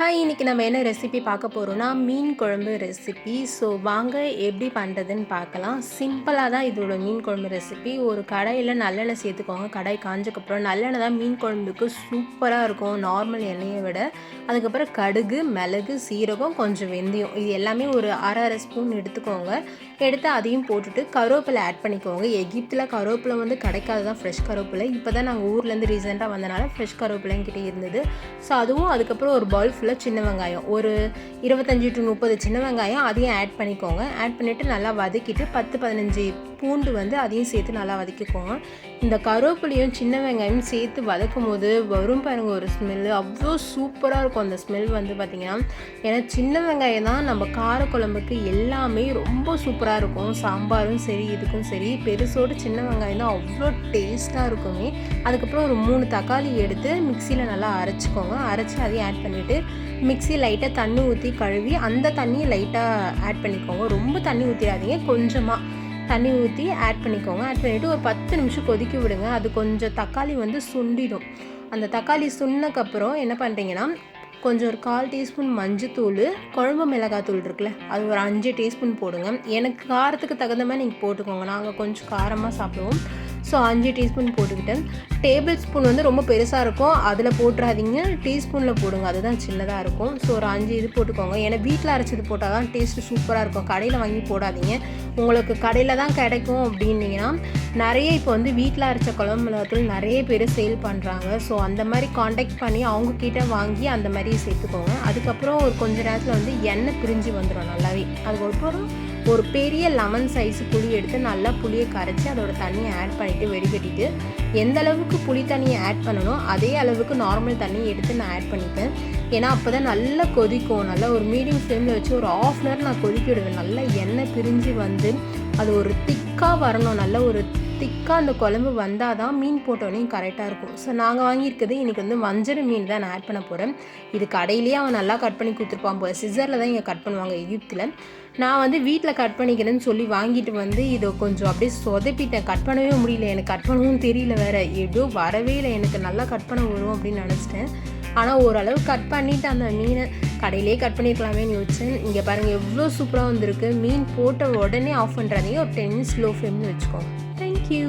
Hi இன்னைக்கு நம்ம என்ன ரெசிபி பார்க்க போகிறோம்னா மீன் குழம்பு ரெசிபி ஸோ வாங்க எப்படி பண்ணுறதுன்னு பார்க்கலாம். சிம்பிளாக தான் இதோட மீன் குழம்பு ரெசிபி ஒரு கடாயில் நல்லெண்ணெய் சேர்த்துக்கோங்க. கடாய் காஞ்சக்கப்புறம் நல்லெண்ணெய் தான் மீன் குழம்புக்கு சூப்பராக இருக்கும். நார்மல் எண்ணெயை விட. அதுக்கப்புறம் கடுகு மிளகு சீரகம் கொஞ்சம் வெந்தயம். இது எல்லாமே ஒரு அரை அரை ஸ்பூன் எடுத்துக்கோங்க. எடுத்து அதையும் போட்டுட்டு கருவேப்பிலை ஆட் பண்ணிக்கோங்க. எகிப்தில் கருவேப்பிலை வந்து கிடைக்காது தான் ஃப்ரெஷ் கருவேப்பிலை இப்போ தான் நாங்கள் ஊர்லேருந்து ரீசெண்டாக வந்தனால ஃப்ரெஷ் கருவேப்பிலை என்கிட்ட இருந்தது. ஸோ அதுவும் அதுக்கப்புறம் ஒரு பவுல் ஃபுல்லாக சின்ன வெங்காயம். ஒரு இருபத்தஞ்சி டு முப்பது சின்ன வெங்காயம் அதையும் ஆட் பண்ணிக்கோங்க. ஆட் பண்ணிவிட்டு நல்லா வதக்கிட்டு பத்து பதினஞ்சு பூண்டு வந்து அதையும் சேர்த்து நல்லா வதக்கிக்கோங்க. இந்த கருவேப்பிலையும் சின்ன வெங்காயம் சேர்த்து வதக்கும் போது வரும் பாருங்கள் ஒரு ஸ்மெல்லு அவ்வளோ சூப்பராக இருக்கும் அந்த ஸ்மெல் வந்து பார்த்திங்கன்னா ஏன்னா சின்ன வெங்காயம் தான் நம்ம காரக்குழம்புக்கு எல்லாமே ரொம்ப சூப்பராக இருக்கும். சாம்பாரும் சரி இதுக்கும் சரி. பெருசோடு சின்ன வெங்காயம் தான் அவ்வளோ டேஸ்ட்டாக இருக்குமே. அதுக்கப்புறம் ஒரு மூணு தக்காளி எடுத்து மிக்சியில் நல்லா அரைச்சிக்கோங்க. அரைச்சி அதையும் ஆட் பண்ணிவிட்டு மிக்ஸி லைட்டாக தண்ணி ஊற்றி கழுவி அந்த தண்ணியை லைட்டாக ஆட் பண்ணிக்கோங்க. ரொம்ப தண்ணி ஊற்றிடாதீங்க கொஞ்சமாக தண்ணி ஊற்றி ஆட் பண்ணிக்கோங்க. ஆட் பண்ணிவிட்டு ஒரு பத்து நிமிஷம் கொதிக்க விடுங்க. அது கொஞ்சம் தக்காளி வந்து சுண்டிடும். அந்த தக்காளி சுண்ணக்கப்புறம் என்ன பண்ணுறீங்கன்னா கொஞ்சம் ஒரு கால் டீஸ்பூன் மஞ்சத்தூள் குழம்பு மிளகாத்தூள் இருக்குல்ல அது ஒரு அஞ்சு டீஸ்பூன் போடுங்க. எனக்கு காரத்துக்கு தகுந்த மாதிரி நீங்கள் போட்டுக்கோங்க. நாங்கள் கொஞ்சம் காரமாக சாப்பிடுவோம். ஸோ அஞ்சு டீஸ்பூன் போட்டுக்கிட்டேன் டேபிள் ஸ்பூன் வந்து ரொம்ப பெருசாக இருக்கும். அதில் போட்டுறாதீங்க. டீஸ்பூனில் போடுங்க. அதுதான் சின்னதாக இருக்கும். ஸோ ஒரு அஞ்சு இது போட்டுக்கோங்க. ஏன்னா வீட்டில் அரைச்சது போட்டால் தான் டேஸ்ட்டு சூப்பராக இருக்கும். கடையில் வாங்கி போடாதீங்க. உங்களுக்கு கடையில் தான் கிடைக்கும் அப்படின்னீங்கன்னா நிறைய இப்போ வந்து வீட்டில் அரைச்ச குழம்பு மிளகாத்தூள் நிறைய பேர் சேல் பண்ணுறாங்க ஸோ அந்த மாதிரி காண்டாக்ட் பண்ணி அவங்கக்கிட்ட வாங்கி அந்த மாதிரி சேர்த்துக்கோங்க. அதுக்கப்புறம் ஒரு கொஞ்ச நேரத்தில் வந்து எண்ணெய் பிரிஞ்சு வந்துடும் நல்லாவே. அதுக்கப்புறம் ஒரு பெரிய லெமன் சைஸ் புளி எடுத்து நல்லா புளியை கரைச்சி அதோட தண்ணியை ஆட் பண்ணிவிட்டு வெடிகட்டிட்டு எந்த அளவுக்கு புளி தண்ணியை ஆட் பண்ணணும் அதே அளவுக்கு நார்மல் தண்ணி எடுத்து நான் ஆட் பண்ணிப்பேன். ஏன்னா அப்போ தான் நல்லா கொதிக்கும். நல்லா ஒரு மீடியம் ஃப்ளேமில் வச்சு ஒரு ஆஃப் அன் ஹவர் நான் கொதிக்க விடுவேன். நல்லா எண்ணெய் பிரிஞ்சு வந்து அது ஒரு திக்காக வரணும். நல்ல ஒரு திக்காக அந்த குழம்பு வந்தால் தான் மீன் போட்டோன்னே கரெக்டாக இருக்கும். ஸோ நாங்கள் வாங்கியிருக்கிறது இன்றைக்கி வந்து வஞ்சர மீன் தான் நான் ஆட் பண்ண போகிறேன் இது கடையிலேயே அவன் நல்லா கட் பண்ணி கொடுத்துருப்பான் போல். சிசரில் தான் இங்கே கட் பண்ணுவாங்க எகிப்தில் நான் வந்து வீட்டில் கட் பண்ணிக்கிறேன்னு சொல்லி வாங்கிட்டு வந்து இதை கொஞ்சம் அப்படியே சொதப்பிட்டேன். கட் பண்ணவே முடியல. எனக்கு கட் பண்ணவும் தெரியல வேறு. ஏதோ வரவே இல்லை. எனக்கு நல்லா கட் பண்ண வரும் அப்படின்னு நினச்சிட்டேன். ஆனால் ஓரளவு கட் பண்ணிவிட்டு அந்த மீனை கடையிலே கட் பண்ணியிருக்கலாமேன்னு யோசிச்சேன். இங்கே பாருங்கள் எவ்வளோ சூப்பராக வந்திருக்கு. மீன் போட்ட உடனே ஆஃப் பண்ணுறாதீங்க ஒரு டென் ஸ்லோ ஃப்ளேம்னு வச்சுக்கோங்க. தேங்க்யூ